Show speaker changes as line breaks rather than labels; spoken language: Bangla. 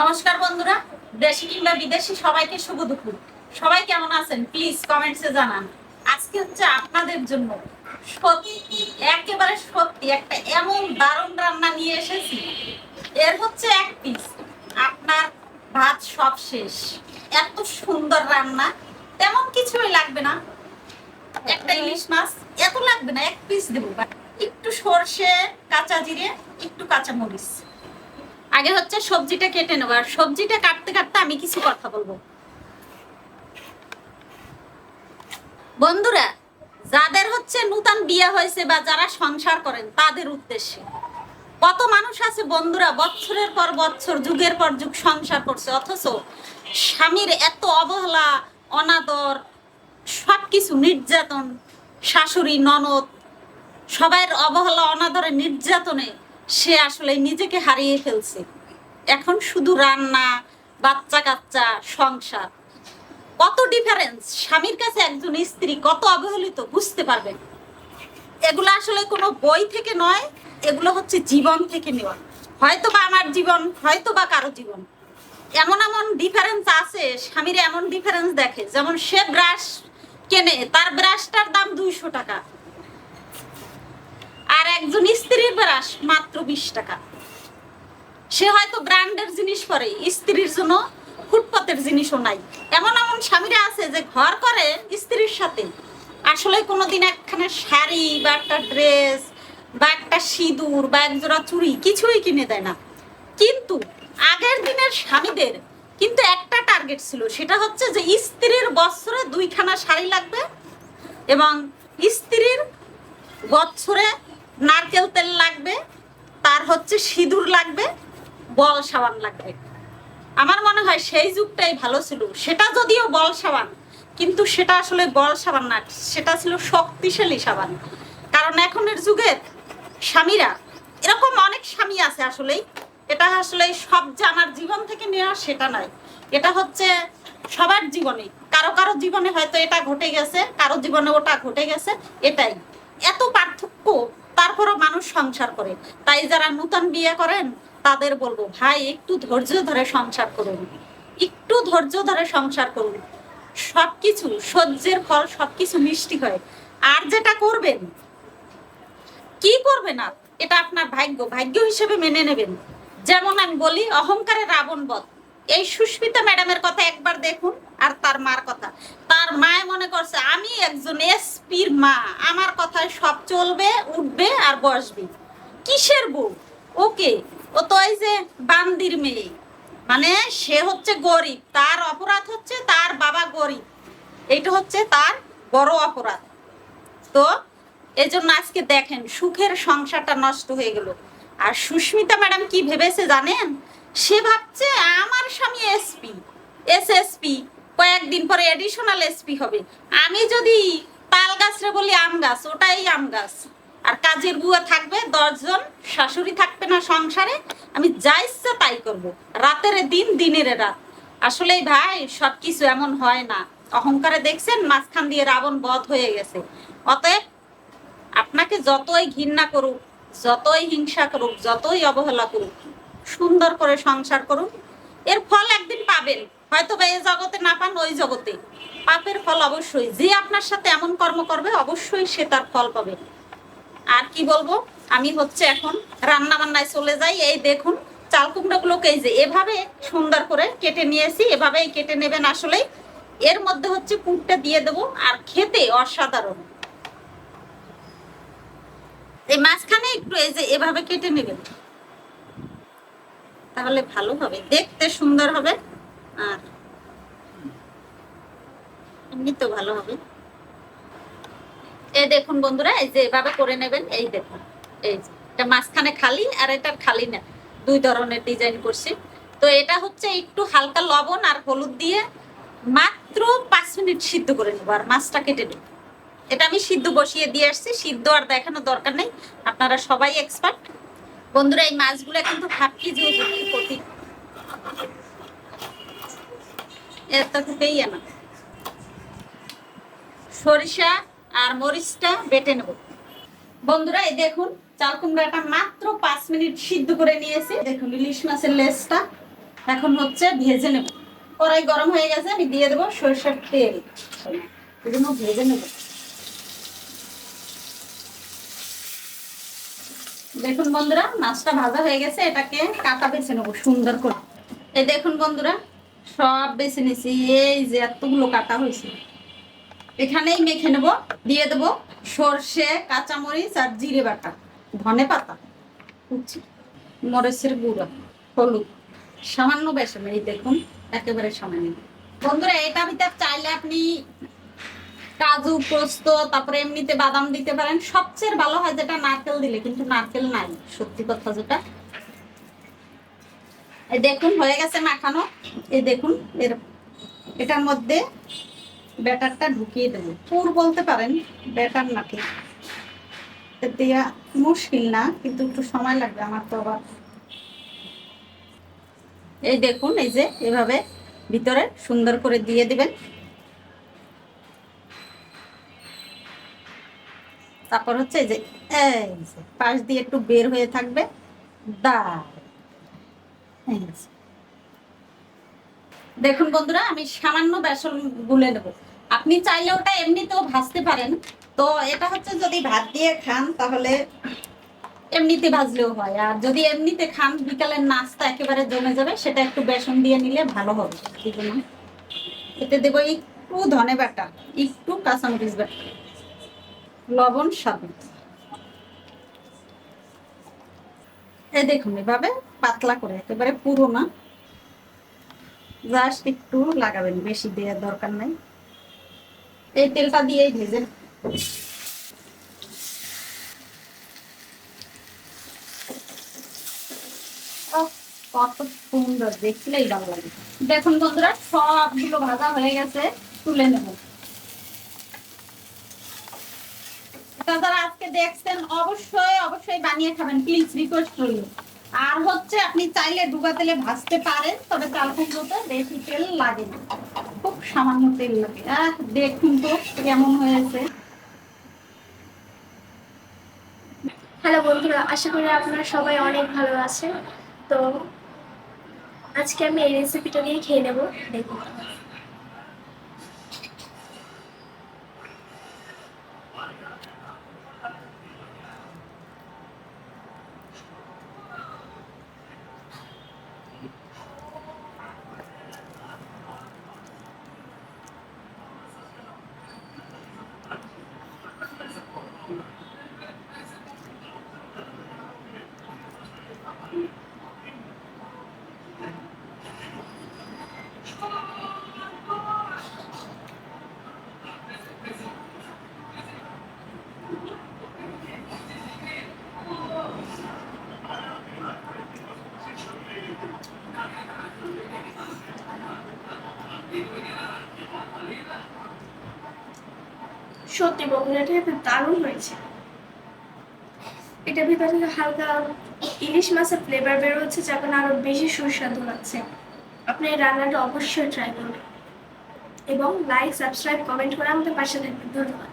নমস্কার বন্ধুরা, দেশি কিংবা বিদেশি সবাইকে শুভ দুপুর। সবাই কেমন আছেন? প্লিজ কমেন্টসে জানান। আজকে হচ্ছে আপনাদের জন্য সত্যি, একেবারে সত্যি একটা এমন দারুণ রান্না নিয়ে এসেছি। এর হচ্ছে এক পিস আপনার ভাত সব শেষ। এত সুন্দর রান্না। তেমন কিছুই লাগবে না। একটা ইলিশ মাছ, এত লাগবে না, এক পিস দেবো। একটু সর্ষে, কাঁচা জিরে, একটু কাঁচা মরিচ আগে হচ্ছে সবজিটা কেটে নেব, আর সবজিটা কাটতে কাটতে আমি কিছু কথা বলব। বন্ধুরা, যাদের হচ্ছে নূতন বিয়ে হয়েছে বা যারা সংসার করেন, তাদের উদ্দেশ্যে। কত মানুষ আছে বন্ধুরা বছরের পর বছর যুগের পর যুগ সংসার করছে, অথচ স্বামীর এত অবহেলা, অনাদর সব কিছু নির্যাতন, শাশুড়ি, ননদ সবার অবহেলা, অনাদরে নির্যাতনে সে আসলে নিজেকে হারিয়ে ফেলছে। এখন শুধু রান্না বাচ্চা কাচ্চা সংসার। কত ডিফারেন্স স্বামীর কাছে একজন স্ত্রী কত অবহেলিত, বুঝতে পারবেন? এগুলো আসলে কোনো বই থেকে নয়, এগুলো হচ্ছে জীবন থেকে নেওয়া। হয়তো বা আমার জীবন হয়তো বা কারও জীবন। এমন এমন ডিফারেন্স আছে, স্বামীর এমন ডিফারেন্স দেখে। যেমন সে ব্রাশ কেনে, তার ব্রাশটার দাম দুইশো টাকা। একজন স্ত্রীর ব্রাশ মাত্র বিশ টাকা। সে হয়তো ব্র্যান্ডের জিনিস পরে, স্ত্রীর জন্য ফুটপাতের জিনিসও নাই। এমন এমন স্বামীরা আছে যে ঘর করে স্ত্রীর সাথে। আসলে কোনোদিন একখানা শাড়ি বা একটা ড্রেস বা একটা সিঁদুর বা একজোড়া চুড়ি কিছুই কিনে দেয় না। কিন্তু আগের দিনের স্বামীদের কিন্তু একটা টার্গেট ছিল, সেটা হচ্ছে যে স্ত্রীর বছরে দুইখানা শাড়ি লাগবে এবং স্ত্রীর বছরে নারকেল তেল লাগবে, তার হচ্ছে সিঁদুর লাগবে, বল সাবান লাগবে। আমার মনে হয় সেই যুগটাই ভালো ছিল। সেটা যদিও বল সাবান, কিন্তু সেটা আসলে বল সাবান না, সেটা ছিল শক্তিশালী সাবান। কারণ এখনের যুগের স্বামীরা, এরকম অনেক স্বামী আছে আসলেই, এটা আসলে সব যে আমার জীবন থেকে নেওয়া সেটা নয়। এটা হচ্ছে সবার জীবনে। কারও কারও জীবনে হয়তো এটা ঘটে গেছে, কারও জীবনে ওটা ঘটে গেছে, এটাই। এত পার্থক্য তারপরও মানুষ সংসার করে। তাই যারা নতুন বিয়ে করেন, তাদের বলব, ভাই, একটু ধৈর্য ধরে সংসার করুন। একটু ধৈর্য ধরে সংসার করুন। সবকিছু, সহ্যের ফল সবকিছু মিষ্টি হয়। আর যেটা করবেন, কি করবে না এটা আপনার ভাগ্য। ভাগ্য হিসেবে মেনে নেবেন। যেমন আমি বলি, অহংকারের রাবণ বধ। এই সুস্মিতা ম্যাডামের কথা একবার দেখুন, আর তার মার কথা। তার মায় মনে করছে, আমি একজন এসপির মা, আমার কথায় সব চলবে, উঠবে আর বসবে। কিসের বউ? ওকে, ও তো এই যে বান্দির মেয়ে। মানে সে হচ্ছে গরিব, তার অপরাধ হচ্ছে তার বাবা গরিব। এইটা হচ্ছে তার বড় অপরাধ। তো এই জন্য আজকে দেখেন, সুখের সংসারটা নষ্ট হয়ে গেল। আর সুস্মিতা ম্যাডাম কি ভেবেছে জানেন? সে ভাবছে আমার স্বামী এসপি এসএসপি কয়েকদিন পরে এডিশনাল এসপি হবে। আমি যদি তাল গাছরে বলি আম গাছ, ওটাই আম গাছ। আর কাজের বুয়া থাকবে, দশজন শাশুড়ি থাকবে না সংসারে, আমি যা ইচ্ছা তাই করব। রাতের দিন, দিনের রাত। আসলেই ভাই সব কিছু এমন হয় না। অহংকারে দেখছেন, মাঝখান দিয়ে রাবণ বধ হয়ে গেছে। অতএব আপনাকে যতই ঘৃণা করুক, যতই হিংসা করুক, যতই অবহেলা করুক সুন্দর করে সংসার করুন। এর ফল একদিন পাবেন। হয়তো বা এই জগতে না পান, ওই জগতে। পাপের ফল অবশ্যই। যে আপনার সাথে এমন কর্ম করবে, অবশ্যই সে তার ফল পাবে। আর কি বলব? আমি হচ্ছে এখন রান্না বান্নায় চলে যাই। এই দেখুন, চাল কুমড়োগুলোকে এই যে এভাবে সুন্দর করে কেটে নিয়েছি। এভাবেই কেটে নেবেন আসলেই। এর মধ্যে হচ্ছে পুরটা দিয়ে দেবো, আর খেতে অসাধারণ। এই মাঝখানে একটু এই যে এভাবে কেটে নেবেন। তাহলে ভালো হবে। দেখতে সুন্দর হবে আর এমনি তো ভালো হবে। এই দেখুন বন্ধুরা, এই যে এভাবে করে নেবেন, এই দেখুন, এই এটা মাঝখানে খালি আর এটার খালি না, দুই ধরনের ডিজাইন করছি। তো এটা হচ্ছে একটু হালকা লবণ আর হলুদ দিয়ে মাত্র পাঁচ মিনিট সিদ্ধ করে নেব আর মাছটা কেটে নেব। এটা আমি সিদ্ধ বসিয়ে দিয়ে আসছি, সিদ্ধ আর দেখানোর দরকার নেই। আপনারা সবাই এক্সপার্ট বন্ধুরা, এই মাছগুলো কিন্তু হাফ কেজি এত থেকেই না সরিষা আর মরিচটা বেটে নেব। বন্ধুরা, এই দেখুন, চাল কুমড়াটা মাত্র পাঁচ মিনিট সিদ্ধ করে নিয়েছি। দেখুন, ইলিশ মাছের লেজটা এখন হচ্ছে ভেজে নেব। কড়াই গরম হয়ে গেছে, আমি দিয়ে দেবো সরিষার তেল। জন্য ভেজে নেব। দেখুন বন্ধুরা, মাছটা ভাজা হয়ে গেছে, এটাকে কাটা বেছে নেব, সুন্দর করে। এই দেখুন বন্ধুরা, সব বেছে নিছি, এই যে এতগুলো কাটা হয়েছে। এখানেই মেখে নেব, দিয়ে দেবো সর্ষে, কাঁচামরিচ আর জিরে বাটা, ধনে পাতা মরিচের গুঁড়ো, হলুদ। সামান্য বেসন, এই দেখুন, একেবারে সামান্য। বন্ধুরা, এটা ভিতর চাইলে আপনি কাজু, পোস্ত, তারপরে এমনিতে বাদাম দিতে পারেন। সবচেয়ে ভালো হয় যেটা নারকেল দিলে, কিন্তু নারকেল নাই, সত্যি কথা যেটা। দেখুন, হয়ে গেছে মাখানো। এই দেখুন, এর এটার মধ্যে ব্যাটারটা ঢুকিয়ে দেবো। পুর বলতে পারেন, ব্যাটার না ঠিক দেওয়া মুশকিল না, কিন্তু একটু সময় লাগবে আমার তো আবার। এই দেখুন, এই যে এভাবে ভিতরে সুন্দর করে দিয়ে দিবেন। তারপর হচ্ছে যে পাশ দিয়ে একটু বের হয়ে থাকবে। দেখুন বন্ধুরা, আমি সামান্য বেসন গুলে নেব। আপনি চাইলে ওটা এমনিতেও ভাজতে পারেন। তো এটা হচ্ছে যদি ভাত দিয়ে খান, তাহলে এমনিতে ভাজলেও হয়। আর যদি এমনিতে খান, বিকালের নাস্তা একেবারে জমে যাবে, সেটা একটু বেসন দিয়ে নিলে ভালো হবে। এতে দেবো একটু ধনে বাটা, একটু কাঁচামরিচ বাটা। লবণ, স্বাদ। এই দেখুন, এভাবে পাতলা করে, একেবারে পুরো না। জাস্ট একটু লাগাবেন, বেশি দেওয়ার দরকার নাই। এই তেলটা দিয়েই ভেজেন। কত সুন্দর, দেখলেই ভালো লাগে। দেখুন বন্ধুরা, সবগুলো ভাজা হয়ে গেছে, তুলে নেব আপনারা যারা আজকে দেখছেন, অবশ্যই অবশ্যই বানিয়ে খাবেন প্লিজ রিকোয়েস্ট করি আর হচ্ছে, আপনি চাইলে ডুবা তেলে ভাজতে পারেন, তবে চাল কুমড়োতে বেশি তেল লাগে খুব সামান্য তেল লাগে। আহ, দেখুন তো কেমন হয়েছে।
হ্যালো বন্ধুরা, আশা করি আপনারা সবাই অনেক ভালো আছেন। তো আজকে আমি এই রেসিপিটা নিয়ে খেয়ে নেব, দেখুন। সত্যি বন্ধুরা এটা দারুণ হয়েছে। এটা ভিতরে হালকা ইলিশ মাছের ফ্লেভার বেরোচ্ছে যখন আরও বেশি সুস্বাদু লাগছে। আপনি এই রান্নাটা অবশ্যই ট্রাই করবেন এবং লাইক সাবস্ক্রাইব কমেন্ট করে আমাদের পাশে থাকবেন। ধন্যবাদ।